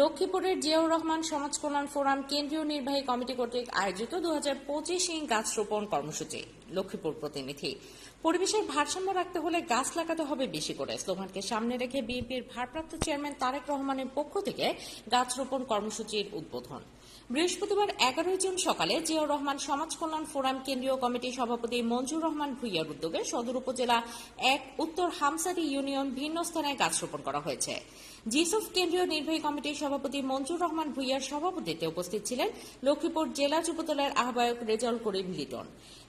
লক্ষ্মীপুরের জিয়াউর রহমান সমাজ কল্যাণ ফোরাম কেন্দ্রীয় নির্বাহী কমিটি কর্তৃক আয়োজিত দু হাজার পঁচিশ গাছ রোপণ কর্মসূচি, লক্ষ্মীপুর প্রতিনিধি। পরিবেশের ভারসাম্য রাখতে হলে গাছ লাগাতে হবে বেশি করে। স্লোগানকে সামনে রেখে বিএনপির ভারপ্রাপ্ত চেয়ারম্যান তারেক রহমানের পক্ষ থেকে গাছ রোপণ কর্মসূচির উদ্বোধন। বৃহস্পতিবার এগারোই জুন সকালে জিয়াউর রহমান সমাজ কল্যাণ ফোরাম কেন্দ্রীয় কমিটির সভাপতি মঞ্জুর রহমান ভুইয়ার উদ্যোগে সদর উপজেলা এক উত্তর হামসারি ইউনিয়ন ভিন্ন স্থানে গাছ রোপণ করা হয়েছে। জিসুফ কেন্দ্রীয় নির্বাহী কমিটির সভাপতি মঞ্জুর রহমান ভুইয়ার সভাপতিত্বে উপস্থিত ছিলেন লক্ষ্মীপুর জেলা যুবদলের আহ্বায়ক রেজাউল করিম লিটন।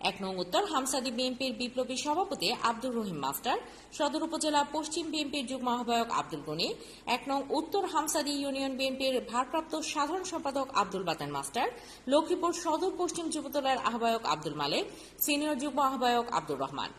এক নং উত্তর হামসাদি বিএনপির বিপ্লবী সভাপতি আব্দুর রহিম মাস্টার, সদর উপজেলা পশ্চিম বিএনপির যুগ্ম আহ্বায়ক আব্দুল গনি, এক নং উত্তর হামসাদি ইউনিয়ন বিএনপির ভারপ্রাপ্ত সাধারণ সম্পাদক আব্দুল বাতেন মাস্টার, লক্ষ্মীপুর সদর পশ্চিম যুবদলের আহ্বায়ক আব্দুল মালেক, সিনিয়র যুগ্ম আহ্বায়ক আব্দুর রহমান।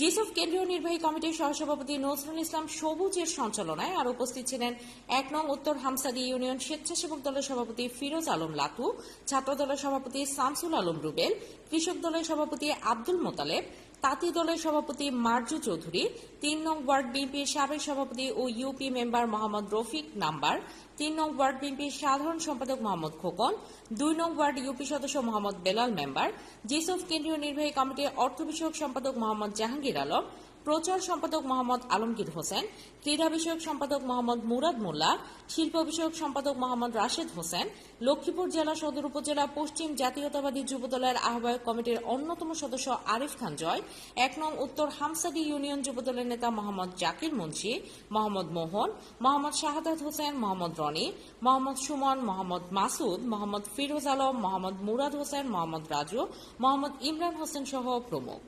জিসুফ কেন্দ্রীয় নির্বাহী কমিটির সহসভাপতি নজরুল ইসলাম সবুজের সঞ্চালনায় আর উপস্থিত ছিলেন এক নং উত্তর হামসাদি ইউনিয়ন স্বেচ্ছাসেবক দলের সভাপতি ফিরোজ আলম লাতু, ছাত্র দলের সভাপতি শামসুল আলম রুবেল, কৃষক দলের সভাপতি আব্দুল মোতালেব তাঁতি দলের সভাপতি মার্জু চৌধুরী, তিন নং ওয়ার্ড বিএনপির সাবেক সভাপতি ও UP member Mohammad Rafiq number, তিন নং ওয়ার্ড বিএনপির সাধারণ সম্পাদক মোহাম্মদ খোকন, দুই নং ওয়ার্ড ইউপি সদস্য মোহাম্মদ বেলাল মেম্বার, জিসুফ কেন্দ্রীয় নির্বাহী কমিটির অর্থ বিষয়ক সম্পাদক মোহাম্মদ জাহাঙ্গীর আলম প্রচার সম্পাদক মোহাম্মদ আলমগীর হোসেন, ক্রীড়া বিষয়ক সম্পাদক মোহাম্মদ মুরাদ মোল্লা, শিল্প বিষয়ক সম্পাদক মোহাম্মদ রাশেদ হোসেন, লক্ষ্মীপুর জেলা সদর উপজেলা পশ্চিম জাতীয়তাবাদী যুবদলের আহ্বায়ক কমিটির অন্যতম সদস্য আরিফ খান জয়, এক নং উত্তর হামসাদি ইউনিয়ন যুবদলের নেতা মোহাম্মদ জাকির মুন্সি, মোহাম্মদ মোহন, মোহাম্মদ শাহাদাত হোসেন, মোহাম্মদ রনি, মোহাম্মদ সুমন, মোহাম্মদ মাসুদ, মোহাম্মদ ফিরোজ আলম, মোহাম্মদ মুরাদ হোসেন, মোহাম্মদ রাজু, মোহাম্মদ ইমরান হোসেন সহ প্রমুখ।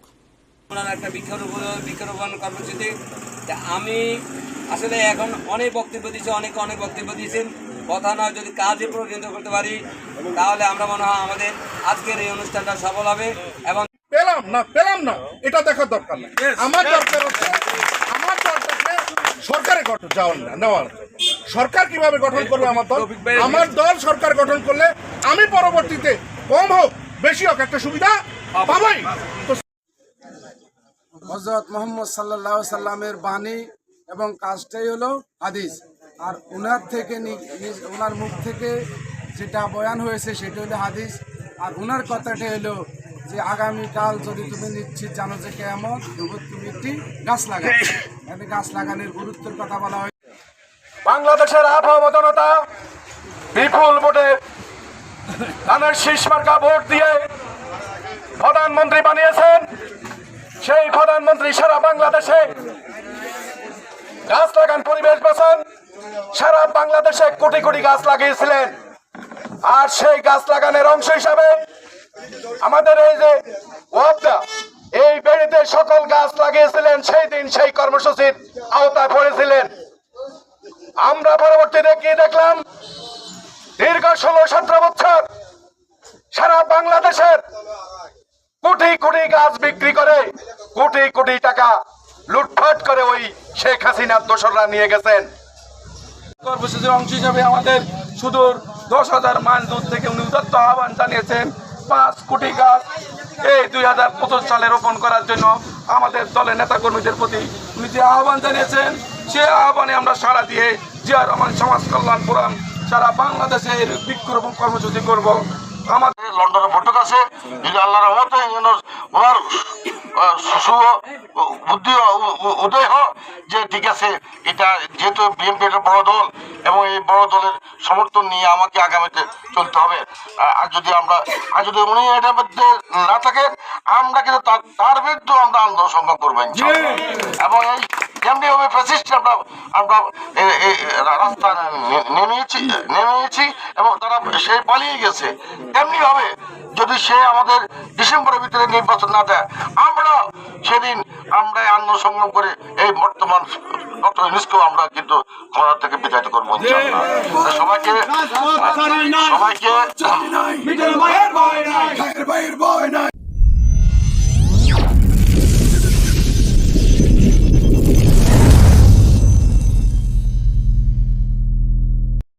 একটা বৃক্ষরোপণ বৃক্ষরোপণ কর্মসূচি। তা আমি আসলে এখন অনেক বক্তব্য দিয়েছি অনেক অনেক বক্তব্য দিয়েছেন। কথা নয় যদি কাজে পরিণত করতে পারি তাহলে আমরা মনে হয় আমাদের আজকের এই অনুষ্ঠানটা সফল হবে এবং পেলাম না পেলাম না। এটা দেখার দরকার নেই। আমার দরকার হচ্ছে আমার দরকার সরকারে গঠন যাওয়ার না নেওয়ার। সরকার কীভাবে গঠন করবে আমার দল? আমার দল সরকার গঠন করলে আমি পরবর্তীতে কম হোক বেশি হোক একটা সুবিধা পাবাই। তো হজরত মোহাম্মদ সাল্লাহ সাল্লামের বাণী এবং কাজটাই হলো হাদিস। আর ওনার থেকে ওনার মুখ থেকে যেটা বয়ান হয়েছে সেটা হলো হাদিস। আর ওনার কথাটা হলো যে আগামীকাল যদি তুমি নিশ্চিত জানো যে কেমন তুমি একটি গাছ লাগাও। এখানে গাছ লাগানোর গুরুত্বের কথা বলা হয়। বাংলাদেশের আবহাওয়া বিপুল ভোটে ধানের শীষ মার্কা ভোট দিয়ে প্রধানমন্ত্রী বানিয়েছেন। সেই প্রধানমন্ত্রী সারা বাংলাদেশে। গাছ লাগান পরিবেশ বাঁচান। সারা বাংলাদেশে কোটি কোটি গাছ লাগিয়েছিলেন। আর সেই গাছ লাগানোর অংশ হিসাবে আমাদের এই যে এই বেড়িতে সকল গাছ লাগিয়েছিলেন, সেই দিন সেই কর্মসূচির আওতায় পড়েছিলেন। আমরা পরবর্তীতে কি দেখলাম? দীর্ঘ ষোলো সতেরো বছর সারা বাংলাদেশের কোটি কোটি গাছ বিক্রি করে কোটি কোটি টাকা লুটফাট করে ওই শেখ হাসিনার দোসররা নিয়ে গেছেন। কর্মসূচির অংশ হিসাবে আমাদের সুদূর দশ হাজার মাইল দূর থেকে উনি উদাত্ত আহ্বান জানিয়েছেন, পাঁচ কোটি গাছ এই দুই হাজার পঁচিশ সালে রোপণ করার জন্য আমাদের দলের নেতাকর্মীদের প্রতি উনি যে আহ্বান জানিয়েছেন, সে আহ্বানে আমরা সাড়া দিয়ে জিয়া রহমান সমাজ কল্যাণ ফোরাম সারা বাংলাদেশে বৃক্ষরোপণ কর্মসূচি করব। আমাদের লন্ডনে বৈঠক আছে। যদি আল্লাহর রহমতে ওনার শুভ বুদ্ধি উদয় হয় যে ঠিক আছে এটা যেহেতু বিএনপি একটা বড় দল এবং এই বড় দলের সমর্থন নিয়ে আমাকে আগামীতে চলতে হবে। আর যদি আমরা আর যদি উনি এটার মধ্যে না থাকেন আমরা কিন্তু তার তার বিরুদ্ধে আমরা আন্দোলন সংগ্রাম করব ইনশাআল্লাহ। এবং এই যেমনি ভাবে ফ্যাসিস্ট আমরা আমরা রাস্তা নেমেছি নেমেছি এবং তারা সে পালিয়ে গেছে। তেমনি ভাবে যদি সে আমাদের ডিসেম্বরের ভিতরে নির্বাচন না দেয় আমরা সেদিন আমরা আন্দোলন সংগ্রাম করে এই বর্তমান ডক্টর ইউনুসকেও আমরা কিন্তু ক্ষমতা থেকে বিতাড়িত করব সবাইকে সবাইকে